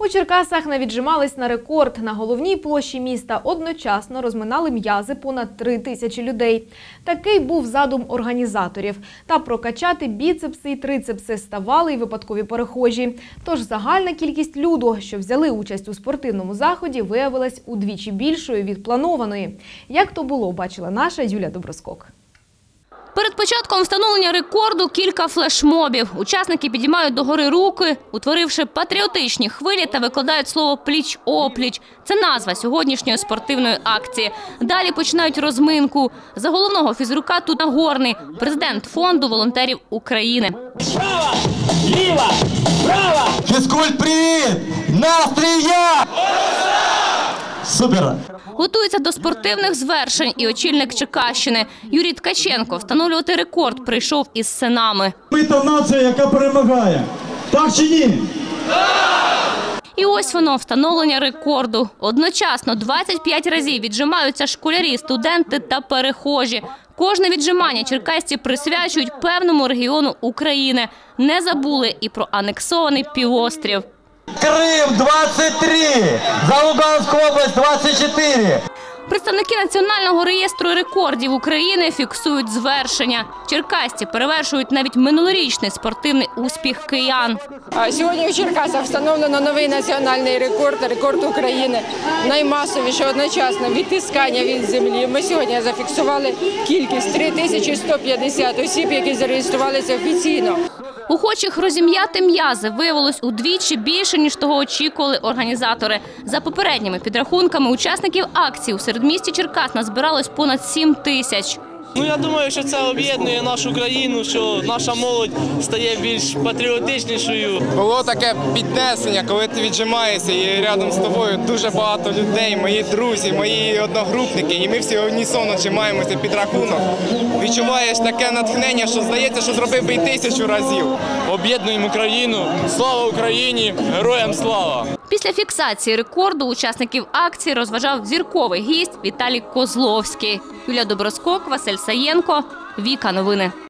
У Черкасах навіджимались на рекорд. На головній площі міста одночасно розминали м'язи понад три тисячі людей. Такий був задум організаторів. Та прокачати біцепси і трицепси ставали й випадкові перехожі. Тож загальна кількість люду, що взяли участь у спортивному заході, виявилась удвічі більшою від планованої. Як то було, бачила наша Юля Доброскок. Перед початком встановлення рекорду кілька флешмобів. Учасники підіймають догори руки, утворивши патріотичні хвилі та викладають слово пліч-опліч. Це назва сьогоднішньої спортивної акції. Далі починають розминку. За головного фізрука тут Нагорний, президент фонду волонтерів України. Права, ліва, права. Фізкульт, привіт! Настрій як? Супер! Готується до спортивних звершень і очільник Черкащини. Юрій Ткаченко встановлювати рекорд прийшов із синами. Ми та нація, яка перемагає. Так чи ні? І ось воно встановлення рекорду. Одночасно 25 разів віджимаються школярі, студенти та перехожі. Кожне віджимання черкасці присвячують певному регіону України. Не забули і про анексований півострів. Крим 23! За Луганську область 24! Представники Національного реєстру рекордів України фіксують звершення. Черкасці перевершують навіть минулорічний спортивний успіх киян. Сьогодні в Черкасах встановлено новий національний рекорд, рекорд України. Наймасовіше одночасно відтискання від землі. Ми сьогодні зафіксували кількість 3150 осіб, які зареєструвалися офіційно. Охочих розім'яти м'язи виявилось удвічі більше, ніж того очікували організатори. За попередніми підрахунками учасників акції у середмісті Черкас назбиралось понад 7 тисяч. Ну я думаю, що це об'єднує нашу країну, що наша молодь стає більш патріотичнішою. Було таке піднесення, коли ти віджимаєшся і рядом з тобою дуже багато людей, мої друзі, мої одногрупники, і ми всі унісоно чимаємося під рахунок. Відчуваєш таке натхнення, що здається, що зробив би й тисячу разів. Об'єднуємо країну. Слава Україні! Героям слава! Після фіксації рекорду учасників акції розважав зірковий гість Віталій Козловський. Юлія Доброскок, Василь Саєнко, Віка Новини.